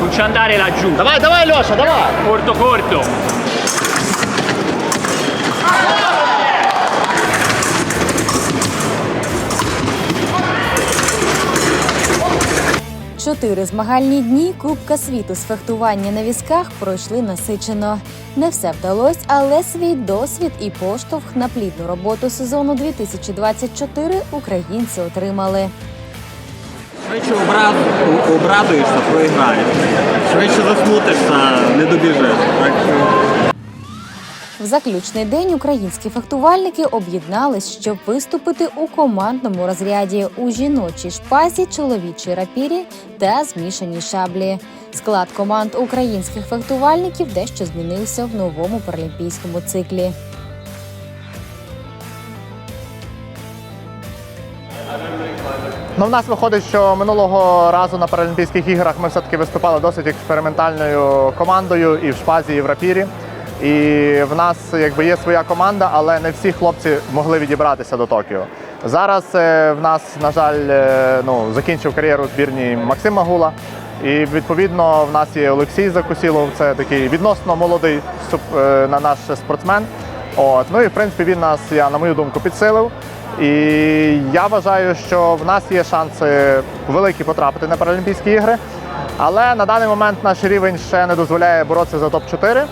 Non ci andare laggiù. Давай, давай, Льоша, давай! Corto, corto. Чотири змагальні дні Кубка світу з фехтування на візках пройшли насичено. Не все вдалося, але свій досвід і поштовх на плідну роботу сезону 2024 українці отримали. Швидше обрад, обрадуєшся, проіграєш. Швидше засмутишся, не добіжиш. В заключний день українські фехтувальники об'єднались, щоб виступити у командному розряді у жіночій шпазі, чоловічій рапірі та змішаній шаблі. Склад команд українських фехтувальників дещо змінився в новому паралімпійському циклі. Ну, в нас виходить, що минулого разу на Паралімпійських іграх ми все-таки виступали досить експериментальною командою і в шпазі, і в рапірі. І в нас якби є своя команда, але не всі хлопці могли відібратися до Токіо. Зараз е, в нас, на жаль, е, ну, закінчив кар'єру у збірні Максим Магула. І відповідно в нас є Олексій Закусілов, це такий відносно молодий е, на наш спортсмен. От. Ну і в принципі він нас, я, на мою думку, підсилив. І я вважаю, що в нас є шанси великі потрапити на Паралімпійські ігри. Але на даний момент наш рівень ще не дозволяє боротися за топ-4.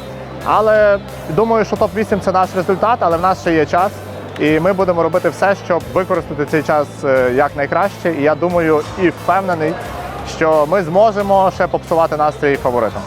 Але думаю, що топ-8 це наш результат, але в нас ще є час. І ми будемо робити все, щоб використати цей час е, якнайкраще. І я думаю і впевнений, що ми зможемо ще попсувати настрій фаворитам.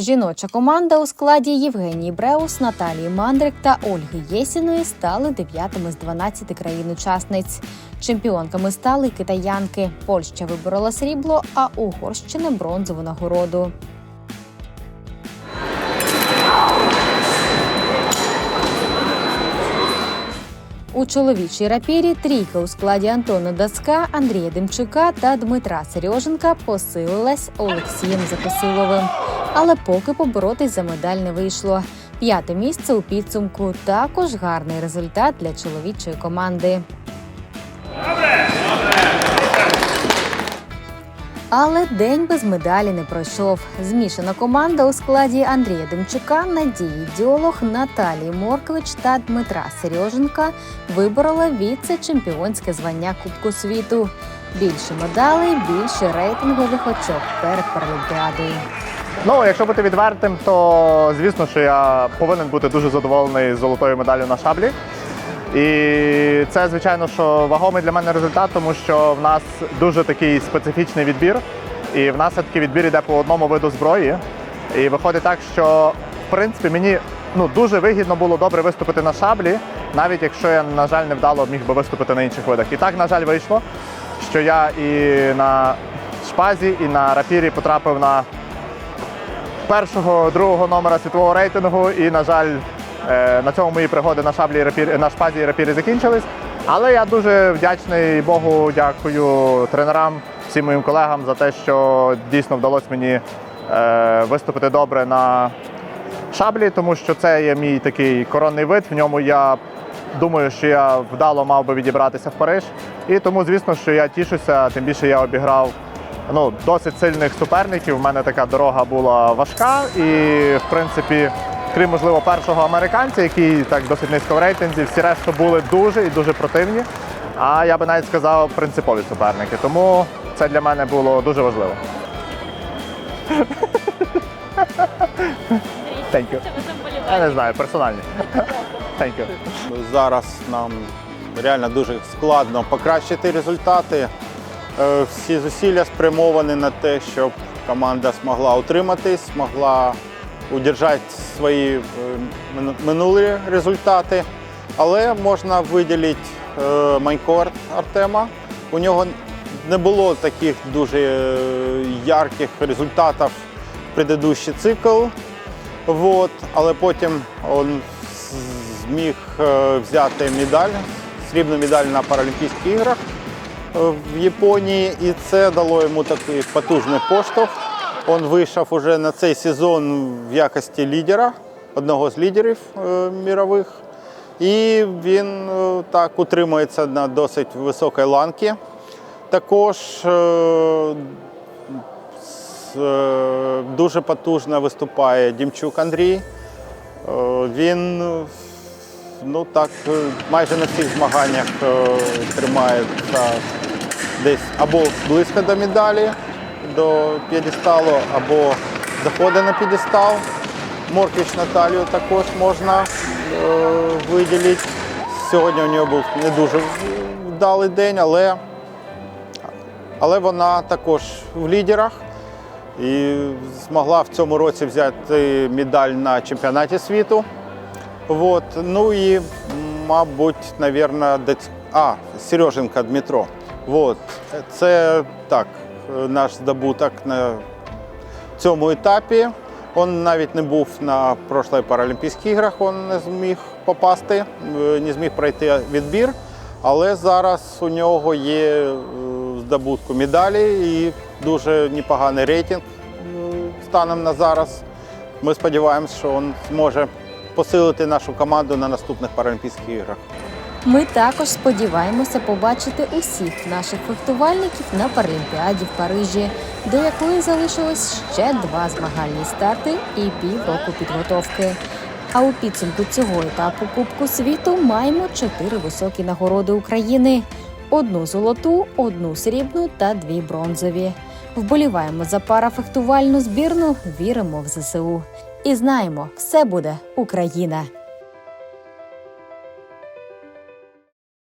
Жіноча команда у складі Євгенії Бреус, Наталії Мандрик та Ольги Єсіної стали дев'ятими з 12 країн-учасниць. Чемпіонками стали китаянки. Польща виборола срібло, а Угорщина бронзову нагороду. У чоловічій рапірі трійка у складі Антона Дацка, Андрія Демчука та Дмитра Сереженка посилилась Олексієм Закосиловим. Але поки поборотись за медаль не вийшло. П'яте місце у підсумку також гарний результат для чоловічої команди. Але день без медалі не пройшов. Змішана команда у складі Андрія Демчука, Надії Діолог, Наталії Моркович та Дмитра Сереженка виборола віце-чемпіонське звання Кубку світу. Більше медалей, більше рейтингових очок перед Паралімпіадою. Ну, якщо бути відвертим, то звісно, що я повинен бути дуже задоволений золотою медаллю на шаблі. І це, звичайно, що вагомий для мене результат, тому що в нас дуже такий специфічний відбір. І в нас все-таки відбір йде по одному виду зброї. І виходить так, що в принципі мені ну, дуже вигідно було добре виступити на шаблі, навіть якщо я, на жаль, невдало міг би виступити на інших видах. І так, на жаль, вийшло, що я і на шпазі, і на рапірі потрапив на першого, другого номера світового рейтингу. І, на жаль, е, на цьому мої пригоди на шаблі рапірі, на шпазі і рапірі закінчились. Але я дуже вдячний Богу, дякую тренерам, всім моїм колегам за те, що дійсно вдалося мені е, виступити добре на шаблі, тому що це є мій такий коронний вид. В ньому я думаю, що я вдало мав би відібратися в Париж. І тому, звісно, що я тішуся, тим більше я обіграв ну, досить сильних суперників. У мене така дорога була важка, і в принципі, крім можливо, першого американця, який так досить низько в рейтинзі, всі решта були дуже і дуже противні. А я би навіть сказав принципові суперники. Тому це для мене було дуже важливо. Thank you. Я не знаю, персональні. Thank you. Зараз нам реально дуже складно покращити результати. Е, Всі зусилля спрямовані на те, щоб команда змогла утриматись, змогла удержати свої е, минулі результати. Але можна виділити е, Артема. У нього не було таких дуже ярких результатів в предыдущий цикл. Вот. Але потім він зміг взяти медаль, срібну медаль на Паралімпійських іграх в Японії, і це дало йому такий потужний поштовх. Він вийшов уже на цей сезон в якості лідера, одного з лідерів е, мірових. І він е, так утримується на досить високій ланці. Також е, е, дуже потужно виступає Дімчук Андрій. Е, Він е, ну, так, е, майже на всіх змаганнях е, тримається десь або близько до медалі, до п'єдесталу, або заходить на п'єдестал. Морквіч Наталію також можна е, виділити. Сьогодні у нього був не дуже вдалий день, але, але вона також в лідерах і змогла в цьому році взяти медаль на чемпіонаті світу. Вот. Ну і, мабуть, навірно, десь... А, Сереженка Дмитро. Вот. Це так, наш здобуток на цьому етапі. Він навіть не був на прошлих Паралімпійських іграх, він не зміг попасти, е, не зміг пройти відбір. Але зараз у нього є е, здобутку медалі і дуже непоганий рейтинг е, станом на зараз. Ми сподіваємося, що він зможе посилити нашу команду на наступних Паралімпійських іграх. Ми також сподіваємося побачити усіх наших фехтувальників на Паралімпіаді в Парижі, до якої залишилось ще два змагальні старти і півроку підготовки. А у підсумку цього етапу Кубку світу маємо чотири високі нагороди України: одну золоту, одну срібну та дві бронзові. Вболіваємо за парафехтувальну збірну, віримо в ЗСУ. І знаємо, все буде Україна.